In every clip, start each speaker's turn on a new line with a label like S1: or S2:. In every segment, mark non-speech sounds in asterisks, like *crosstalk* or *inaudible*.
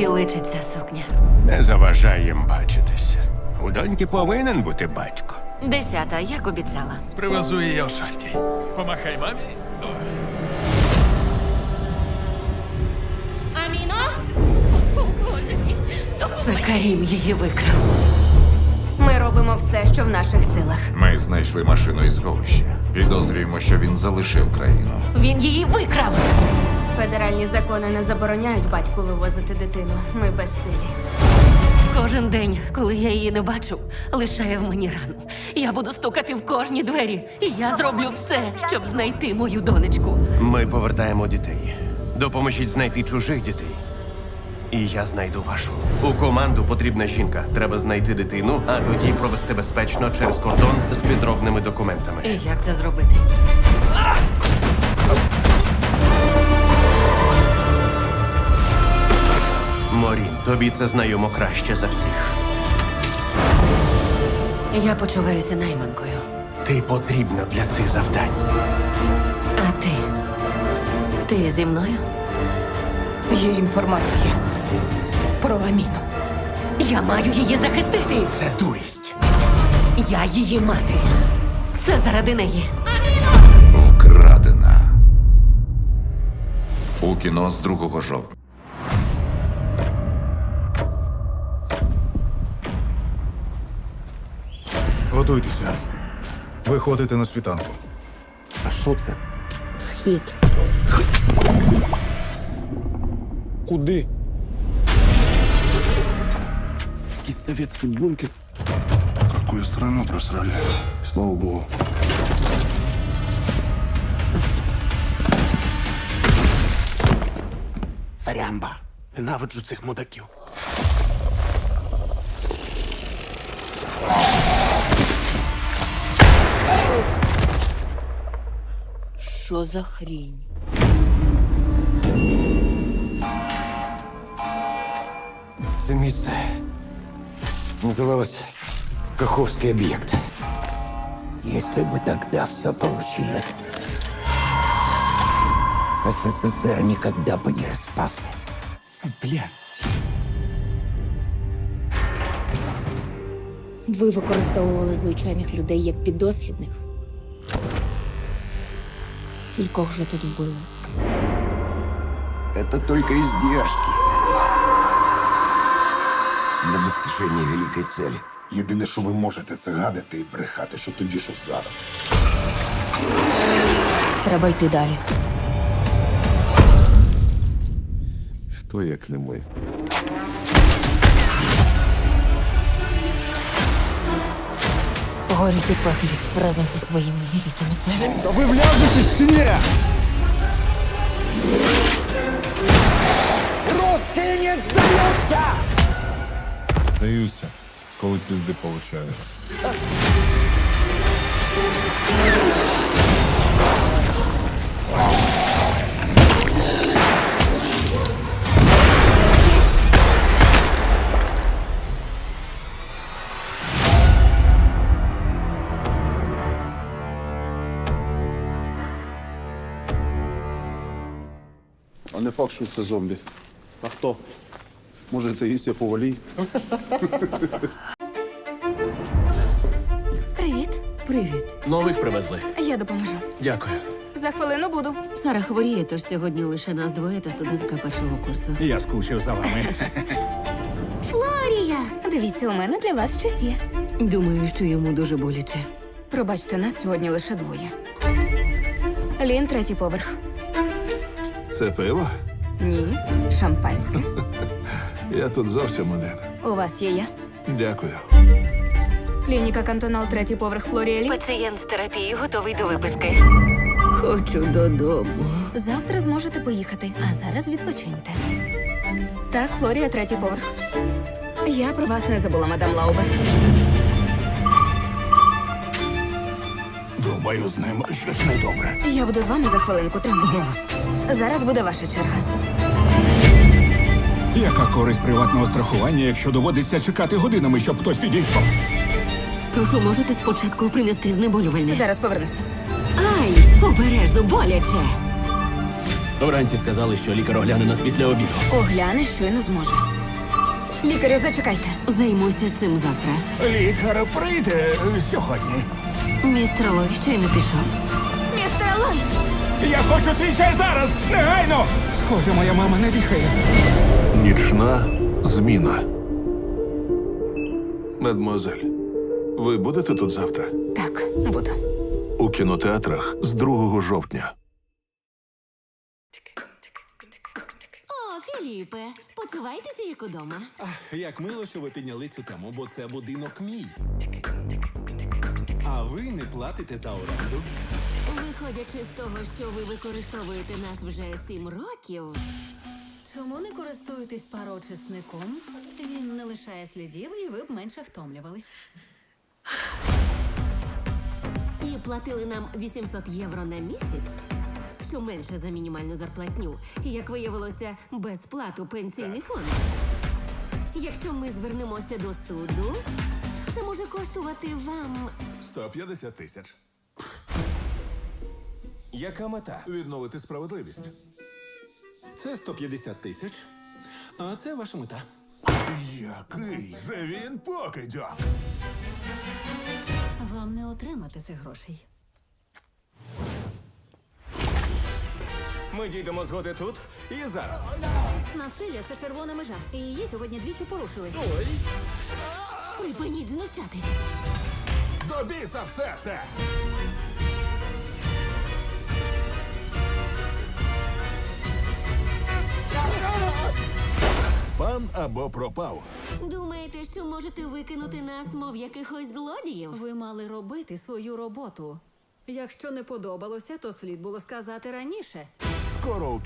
S1: Тобі личить ця сукня.
S2: Не заважай їм бачитися. У доньки повинен бути батько.
S1: Десята, як обіцяла.
S3: Привезу її о шостій. Помахай мамі.
S1: Аміно? О, Боже мій, Це Карім її викрав. Ми робимо все, що в наших силах.
S4: Ми знайшли машину із сховища. Підозрюємо, що він залишив країну.
S1: Він її викрав. Федеральні закони не забороняють батьку вивозити дитину. Ми безсилі. Кожен день, коли я її не бачу, лишає в мені рану. Я буду стукати в кожні двері, і я зроблю все, щоб знайти мою донечку.
S2: Ми повертаємо дітей. Допоможіть знайти чужих дітей. І я знайду вашу. У команду потрібна жінка. Треба знайти дитину, а тоді провести безпечно через кордон з підробними документами.
S1: І як це зробити?
S2: Морін, тобі це знайомо краще за всіх.
S1: Я почуваюся найманкою.
S2: Ти потрібна для цих завдань.
S1: А ти? Ти зі мною?
S5: Є інформація про Аміну.
S1: Я маю її захистити.
S2: Це дурість.
S1: Я її мати. Це заради неї.
S4: Вкрадена. У кіно з 2 жовтня.
S6: Готуйтеся. Виходите на світанку.
S7: А що це?
S1: Вхід.
S7: Куди? Якийсь совєтський бункер.
S8: Какую страну просрали? Слава богу.
S7: Сарямба. Ненавиджу цих мудаків.
S1: Що за хрінь?
S7: Це місце называлось Каховский объект. Если бы тогда все получилось, СССР никогда бы не распался. Бля.
S9: Ви використовували звичайних людей як піддослідних. Скількох же тут вбили?
S7: Это только издержки. Для достижения великой цели.
S8: Єдине, що ви можете, це гадати і брехати, що тоді, що зараз.
S9: Треба йти далі.
S7: Хто як не ми?
S5: Горі під пеклі разом зі своїми великими целями.
S7: Ви вляжетесь чи ні? Русские не сдаются!
S6: Здаюся, коли пізди получаю.
S8: А Факт, що це зомбі. А хто? Може, це Ісія Повалій?
S10: Привіт,
S1: Привіт.
S3: Нових привезли.
S10: я допоможу.
S3: Дякую.
S10: За хвилину буду.
S1: Сара хворіє, тож сьогодні лише нас двоє та студентка першого курсу.
S3: Я скучив за вами. *laughs*
S10: Флорія! Дивіться, у мене для вас щось є.
S1: Думаю, що йому дуже боляче.
S10: Пробачте, нас сьогодні лише двоє. Лін, третій поверх.
S8: Це пиво?
S10: Ні, шампанське. *laughs*
S8: Я тут зовсім один.
S10: У вас є я.
S8: Дякую.
S10: Клініка Кантонал, третій поверх Флорія Лін.
S1: Пацієнт з терапії готовий до виписки. Хочу додому.
S10: Завтра зможете поїхати, а зараз відпочиньте. Так, Флорія, третій поверх. Я про вас не забула, мадам Лаубер.
S8: Думаю, з ним щось недобре.
S10: Я буду з вами за хвилинку, тримайтесь. Зараз буде ваша черга.
S3: Яка користь приватного страхування, якщо доводиться чекати годинами, щоб хтось підійшов?
S1: Прошу, можете спочатку принести знеболювальне?
S10: Зараз повернуся.
S1: Ай, обережно, боляче.
S11: Вранці сказали, що лікар огляне нас після обіду.
S12: Огляне, щойно зможе. Лікарю, зачекайте.
S1: Займуся цим завтра.
S3: Лікар прийде сьогодні.
S1: Містер Лой щойно пішов.
S12: Містер Лой!
S3: Я хочу свій чай зараз! Негайно! Схоже, моя мама не дихає.
S13: Нічна зміна. Мадмуазель, ви будете тут завтра?
S12: Так, буду.
S13: У кінотеатрах з 2 жовтня.
S1: О, Філіпе, почувайтеся як удома.
S11: Як мило, що ви підняли цю тему, бо це будинок мій. А ви не платите за оренду.
S1: Виходячи з того, що ви використовуєте нас вже сім років.
S12: Чому не користуєтесь пароочисником? Він не лишає слідів, і ви б менше втомлювались.
S1: І платили нам 800 євро на місяць, що менше за мінімальну зарплатню. І, як виявилося, безплату пенсійний фонд. Якщо ми звернемося до суду, це може коштувати вам
S13: 150 тисяч.
S11: Яка мета?
S13: Відновити справедливість.
S11: Це 150 тисяч. А це ваша мета.
S13: Який же він покидьок?
S12: Вам не отримати цих грошей.
S11: Ми дійдемо згоди тут і зараз.
S12: Насилля це червона межа. І її сьогодні двічі порушили.
S1: припиніть знущатись.
S13: До біса все це! Пан або пропав.
S1: Думаєте, що можете викинути нас, мов якихось злодіїв?
S12: Ви мали робити свою роботу. Якщо не подобалося, то слід було сказати раніше.
S13: Скоро у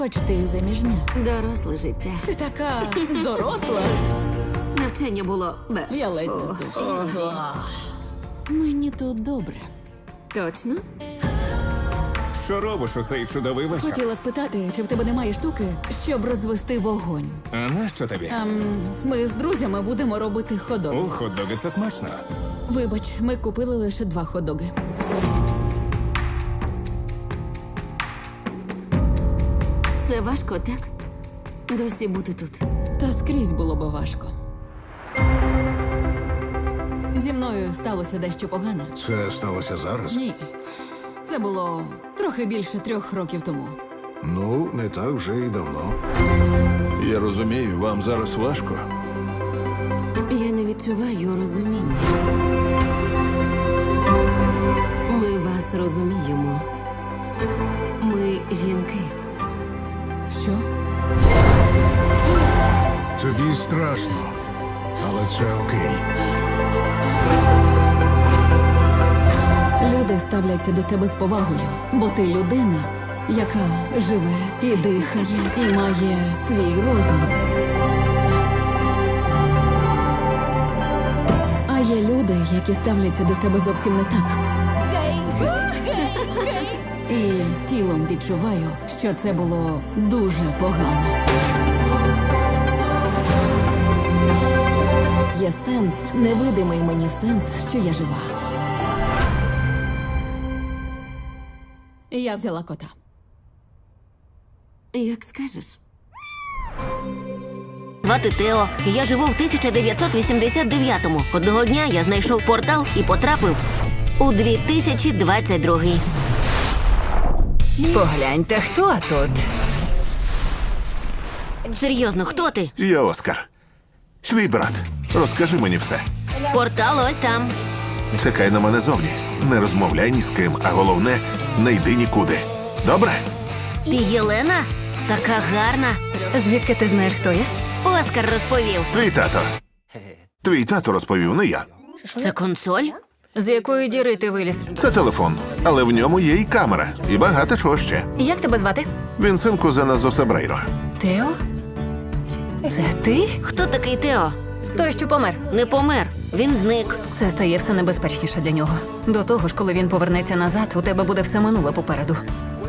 S14: Хоч ти і заміжня.
S1: Доросле життя.
S14: Ти така доросла.
S1: Навчання було бе.
S14: Я ледь не здохла. Мені тут добре.
S1: Точно?
S3: Що робиш у цей чудовий вечір?
S14: Хотіла спитати, чи в тебе немає штуки, щоб розвести вогонь.
S3: А нащо тобі?
S14: Ем, ми з друзями будемо робити ходок.
S3: У хот-доги це смачно.
S14: Вибач, ми купили лише два ходоги.
S1: Це важко, так? Досі бути тут.
S14: Та скрізь було би важко. Зі мною сталося дещо погане.
S13: Це сталося зараз?
S14: Ні. Це було трохи більше трьох років тому.
S13: Ну, не так вже і давно. Я розумію, вам зараз важко.
S1: Я не відчуваю розуміння. Ми вас розуміємо. Ми жінки.
S14: Що?
S13: Тобі страшно, але це окей.
S14: Люди ставляться до тебе з повагою, бо ти людина, яка живе і дихає, і має свій розум. А є люди, які ставляться до тебе зовсім не так. Тілом відчуваю, що це було дуже погано. Є сенс, невидимий мені сенс, що я жива. Я взяла кота.
S1: Як скажеш. Звати Тео. Я живу в 1989-му. Одного дня я знайшов портал і потрапив у 2022-й.
S12: Погляньте, хто тут.
S1: Серйозно, хто ти?
S13: Я Оскар. Свій брат. Розкажи мені все.
S1: Портал ось там.
S13: Чекай на мене зовні. Не розмовляй ні з ким, а головне, не йди нікуди. Добре?
S1: Ти Єлена? Така гарна.
S12: Звідки ти знаєш, хто я?
S1: Оскар розповів.
S13: Твій тато. Твій тато розповів, не я.
S1: Це консоль?
S12: З якої діри ти виліз?
S13: Це телефон, але в ньому є і камера, і багато чого ще.
S12: Як тебе звати?
S13: Він син кузена Зосебрейро.
S12: Тео? Це ти?
S1: Хто такий Тео?
S12: Той, що помер.
S1: Не помер. Він зник.
S12: Це стає все небезпечніше для нього. До того ж, коли він повернеться назад, у тебе буде все минуле попереду.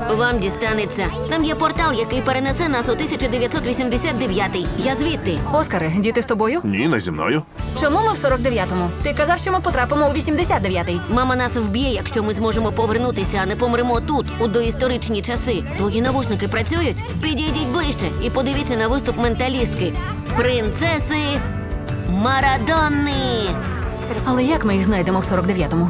S1: Вам дістанеться. Там є портал, який перенесе нас у 1989-й. Я звідти.
S12: Оскаре, діти з тобою?
S13: Ні, не зі мною.
S12: Чому ми в 49-му? Ти казав, що ми потрапимо у 89-й.
S1: Мама нас вб'є, якщо ми зможемо повернутися, а не помремо тут, у доісторичні часи. Твої навушники працюють? Підійдіть ближче і подивіться на виступ менталістки. Принцеси Марадонни.
S12: Але як ми їх знайдемо в 49-му?